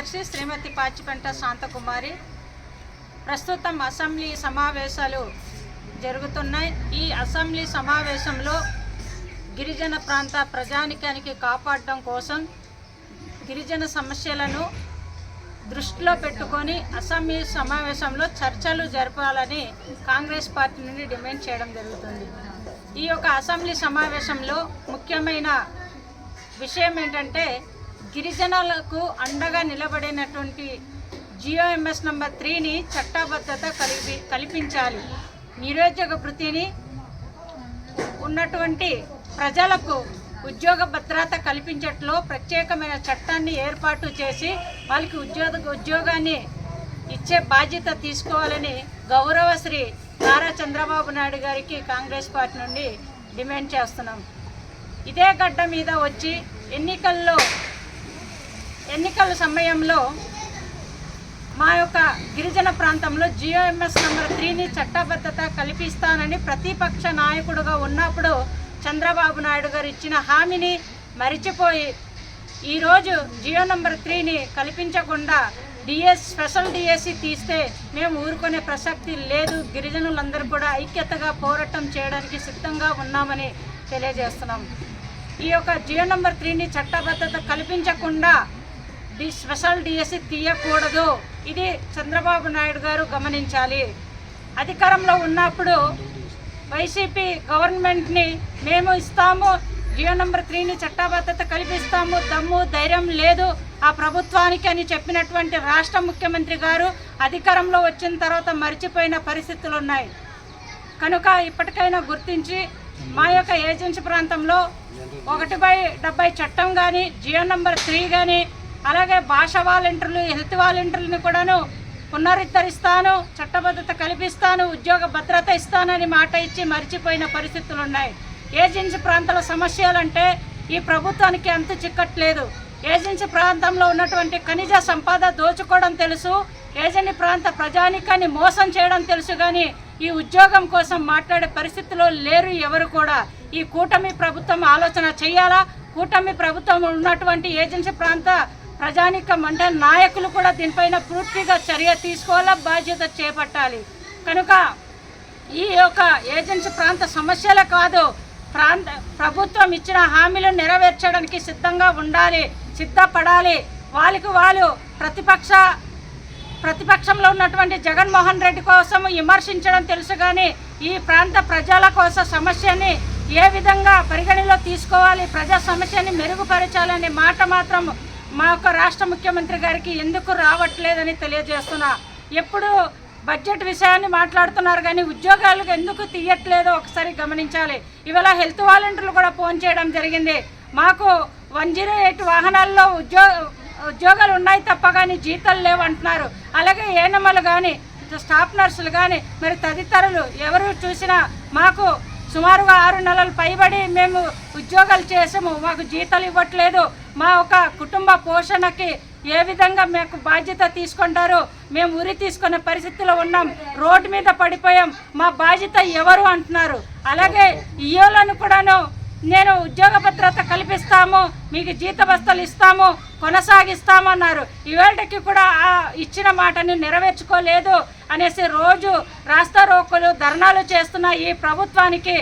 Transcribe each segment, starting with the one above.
కార్యదర్శి శ్రీమతి పాచిపెంట శాంతకుమారి ప్రస్తుతం అసెంబ్లీ సమావేశాలు జరుగుతున్నాయి. ఈ అసెంబ్లీ సమావేశంలో గిరిజన ప్రాంత ప్రజానికానికి కాపాడడం కోసం గిరిజన సమస్యలను దృష్టిలో పెట్టుకొని అసెంబ్లీ సమావేశంలో చర్చలు జరపాలని కాంగ్రెస్ పార్టీ నుండి డిమాండ్ చేయడం జరుగుతుంది. ఈ యొక్క అసెంబ్లీ సమావేశంలో ముఖ్యమైన విషయం ఏంటంటే గిరిజనులకు అండగా నిలబడినటువంటి జియోఎంఎస్ నంబర్ త్రీని చట్టబద్ధత కలిపి కల్పించాలి. నిరుద్యోగ వృత్తిని ఉన్నటువంటి ప్రజలకు ఉద్యోగ భద్రత కల్పించట్లో ప్రత్యేకమైన చట్టాన్ని ఏర్పాటు చేసి వాళ్ళకి ఉద్యోగ ఉద్యోగాన్ని ఇచ్చే బాధ్యత తీసుకోవాలని గౌరవశ్రీ నారా చంద్రబాబు నాయుడు గారికి కాంగ్రెస్ పార్టీ నుండి డిమాండ్ చేస్తున్నాం. ఇదే గడ్డ మీద వచ్చి ఎన్నికల్లో ఎన్నికల సమయంలో మా యొక్క గిరిజన ప్రాంతంలో జియోఎంఎస్ నెంబర్ త్రీని చట్టబద్ధత కల్పిస్తానని ప్రతిపక్ష నాయకుడుగా ఉన్నప్పుడు చంద్రబాబు నాయుడు గారు ఇచ్చిన హామీని మరిచిపోయి ఈరోజు జియో నెంబర్ త్రీని కల్పించకుండా డిఎస్ స్పెషల్ డిఎస్సి తీస్తే మేము ఊరుకునే ప్రసక్తి లేదు. గిరిజనులందరూ కూడా ఐక్యతగా పోరాటం చేయడానికి సిద్ధంగా ఉన్నామని తెలియజేస్తున్నాం. ఈ యొక్క జియో నెంబర్ త్రీని చట్టబద్ధత కల్పించకుండా డి స్పెషల్ డిఎస్సి తీయకూడదు. ఇది చంద్రబాబు నాయుడు గారు గమనించాలి. అధికారంలో ఉన్నప్పుడు వైసీపీ గవర్నమెంట్ని మేము ఇస్తాము జియో నెంబర్ త్రీని చట్టబద్ధత కల్పిస్తాము దమ్ము ధైర్యం లేదు ఆ ప్రభుత్వానికి అని చెప్పినటువంటి రాష్ట్ర ముఖ్యమంత్రి గారు అధికారంలో వచ్చిన తర్వాత మర్చిపోయిన పరిస్థితులు ఉన్నాయి కనుక ఇప్పటికైనా గుర్తించి మా యొక్క ఏజెన్సీ ప్రాంతంలో ఒకటి బై డెబ్బై చట్టం కానీ జియో నంబర్ త్రీ కానీ అలాగే భాష వాలంటీర్లు హెల్త్ వాలంటీర్లను కూడాను పునరుద్ధరిస్తాను చట్టబద్ధత కల్పిస్తాను ఉద్యోగ భద్రత ఇస్తానని మాట ఇచ్చి మర్చిపోయిన పరిస్థితులు ఉన్నాయి. ఏజెన్సీ ప్రాంతాల సమస్యలంటే ఈ ప్రభుత్వానికి అంతు చిక్కట్లేదు. ఏజెన్సీ ప్రాంతంలో ఉన్నటువంటి ఖనిజ సంపద దోచుకోవడం తెలుసు ఏజెన్సీ ప్రాంత ప్రజానికాన్ని మోసం చేయడం తెలుసు కానీ ఈ ఉద్యోగం కోసం మాట్లాడే పరిస్థితిలో లేరు ఎవరు కూడా. ఈ కూటమి ప్రభుత్వం ఆలోచన చేయాలా? కూటమి ప్రభుత్వం ఉన్నటువంటి ఏజెన్సీ ప్రాంత ప్రజానికం అంటే నాయకులు కూడా దీనిపైన పూర్తిగా చర్య తీసుకోవాలా బాధ్యత చేపట్టాలి. కనుక ఈ యొక్క ఏజెన్సీ ప్రాంత సమస్యలే కాదు ప్రాంత ప్రభుత్వం ఇచ్చిన హామీలు నెరవేర్చడానికి సిద్ధంగా ఉండాలి సిద్ధపడాలి. వాళ్ళకి వాళ్ళు ప్రతిపక్ష ప్రతిపక్షంలో ఉన్నటువంటి జగన్మోహన్ రెడ్డి కోసం విమర్శించడం తెలుసు కానీ ఈ ప్రాంత ప్రజల కోసం సమస్యని ఏ విధంగా పరిగణలో తీసుకోవాలి ప్రజా సమస్యని మెరుగుపరచాలనే మాట మాత్రం మా యొక్క రాష్ట్ర ముఖ్యమంత్రి గారికి ఎందుకు రావట్లేదని తెలియజేస్తున్నా. ఎప్పుడు బడ్జెట్ విషయాన్ని మాట్లాడుతున్నారు కానీ ఉద్యోగాలు ఎందుకు తీయట్లేదో ఒకసారి గమనించాలి. ఇవాళ హెల్త్ వాలంటీర్లు కూడా ఫోన్ చేయడం జరిగింది. మాకు వన్ జీరో ఎయిట్ వాహనాల్లో ఉద్యో ఉద్యోగాలు ఉన్నాయి తప్ప కానీ జీతాలు లేవు అంటున్నారు. అలాగే ఏనమ్మలు కానీ స్టాఫ్ నర్సులు కానీ మరి తదితరులు ఎవరు చూసినా మాకు సుమారుగా ఆరు నెలలు పైబడి మేము ఉద్యోగాలు చేసాము. మాకు జీతాలు ఇవ్వట్లేదు. మా ఒక కుటుంబ పోషణకి ఏ విధంగా మాకు బాధ్యత తీసుకుంటారో మేము ఉరి తీసుకునే పరిస్థితిలో ఉన్నాం. రోడ్డు మీద పడిపోయాం. మా బాధ్యత ఎవరు అంటున్నారు? అలాగే ఇయోలను కూడాను నేను ఉద్యోగ భద్రత కల్పిస్తాము మీకు జీత బస్తలు ఇస్తాము కొనసాగిస్తామన్నారు. ఇవాళకి కూడా ఆ ఇచ్చిన మాటని నెరవేర్చుకోలేదు అనేసి రోజు రాస్తారోకులు ధర్నాలు చేస్తున్న ఈ ప్రభుత్వానికి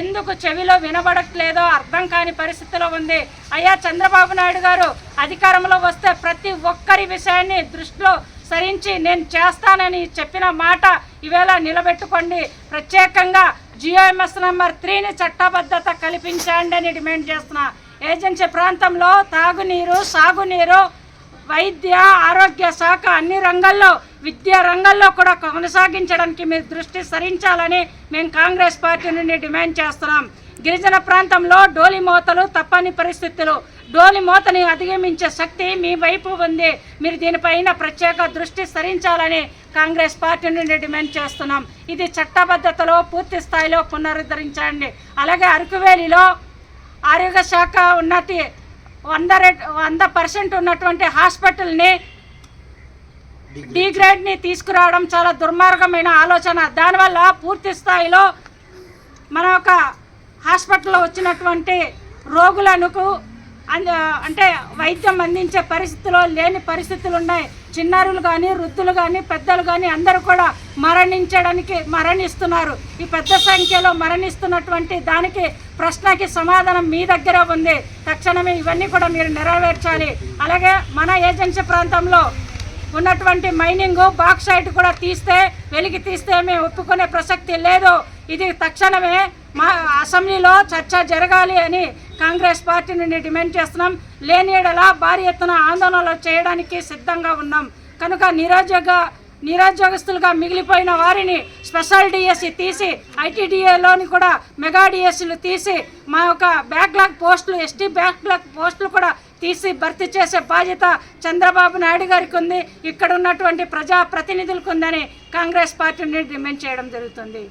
ఎందుకు చెవిలో వినబడట్లేదో అర్థం కాని పరిస్థితిలో ఉంది. అయ్యా చంద్రబాబు నాయుడు గారు అధికారంలో వస్తే ప్రతి ఒక్కరి విషయాన్ని దృష్టిలో సరించి నేను చేస్తానని చెప్పిన మాట ఈవేళ నిలబెట్టుకోండి. ప్రత్యేకంగా జియోఎంఎస్ నంబర్ త్రీని చట్టబద్ధత కల్పించండి అని డిమాండ్ చేస్తున్నా. ఏజెన్సీ ప్రాంతంలో తాగునీరు సాగునీరు వైద్య ఆరోగ్య శాఖ అన్ని రంగాల్లో విద్యా రంగాల్లో కూడా కొనసాగించడానికి మీరు దృష్టి సరించాలని మేము కాంగ్రెస్ పార్టీ నుండి డిమాండ్ చేస్తున్నాం. గిరిజన ప్రాంతంలో డోలి మోతలు తప్పని పరిస్థితులు. డోలి మోతని అధిగమించే శక్తి మీ వైపు ఉంది. మీరు దీనిపైన ప్రత్యేక దృష్టి సరించాలని కాంగ్రెస్ పార్టీ నుండి డిమాండ్ చేస్తున్నాం. ఇది చట్టబద్ధతలో పూర్తి స్థాయిలో పునరుద్ధరించండి. అలాగే అరకువేలిలో ఆరోగ్య శాఖ ఉన్నతి వంద రెట్ వంద పర్సెంట్ ఉన్నటువంటి హాస్పిటల్ని డి గ్రేడ్ని తీసుకురావడం చాలా దుర్మార్గమైన ఆలోచన. దానివల్ల పూర్తి స్థాయిలో మన యొక్క హాస్పిటల్లో వచ్చినటువంటి రోగులకు అందు అంటే వైద్యం అందించే పరిస్థితిలో లేని పరిస్థితులు ఉన్నాయి. చిన్నారులు కానీ వృద్ధులు కానీ పెద్దలు కానీ అందరూ కూడా మరణించడానికి మరణిస్తున్నారు. ఈ పెద్ద సంఖ్యలో మరణిస్తున్నటువంటి దానికి ప్రశ్నకి సమాధానం మీ దగ్గర ఉంది. తక్షణమే ఇవన్నీ కూడా మీరు నెరవేర్చాలి. అలాగే మన ఏజెన్సీ ప్రాంతంలో ఉన్నటువంటి మైనింగ్ బాక్సైట్ కూడా తీస్తే వెలికి తీస్తే మేము ఒప్పుకునే ప్రసక్తి లేదు. ఇది తక్షణమే మా అసెంబ్లీలో చర్చ జరగాలి అని కాంగ్రెస్ పార్టీ నుండి డిమాండ్ చేస్తున్నాం. లేని భారీ ఎత్తున ఆందోళనలు చేయడానికి సిద్ధంగా ఉన్నాం. కనుక నిరుద్యోగ నిరుద్యోగస్తులుగా మిగిలిపోయిన వారిని స్పెషల్ డిఎస్సి తీసి ఐటీడీఏలోని కూడా మెగా డిఎస్సీలు తీసి మా యొక్క బ్యాక్లాగ్ పోస్టులు ఎస్టీ బ్యాక్లాగ్ పోస్టులు కూడా తీసి భర్తీ చేసే బాధ్యత చంద్రబాబు నాయుడు గారికి ఉంది. ఇక్కడ ఉన్నటువంటి ప్రజాప్రతినిధులకు ఉందని కాంగ్రెస్ పార్టీ నుండి డిమాండ్ చేయడం జరుగుతుంది.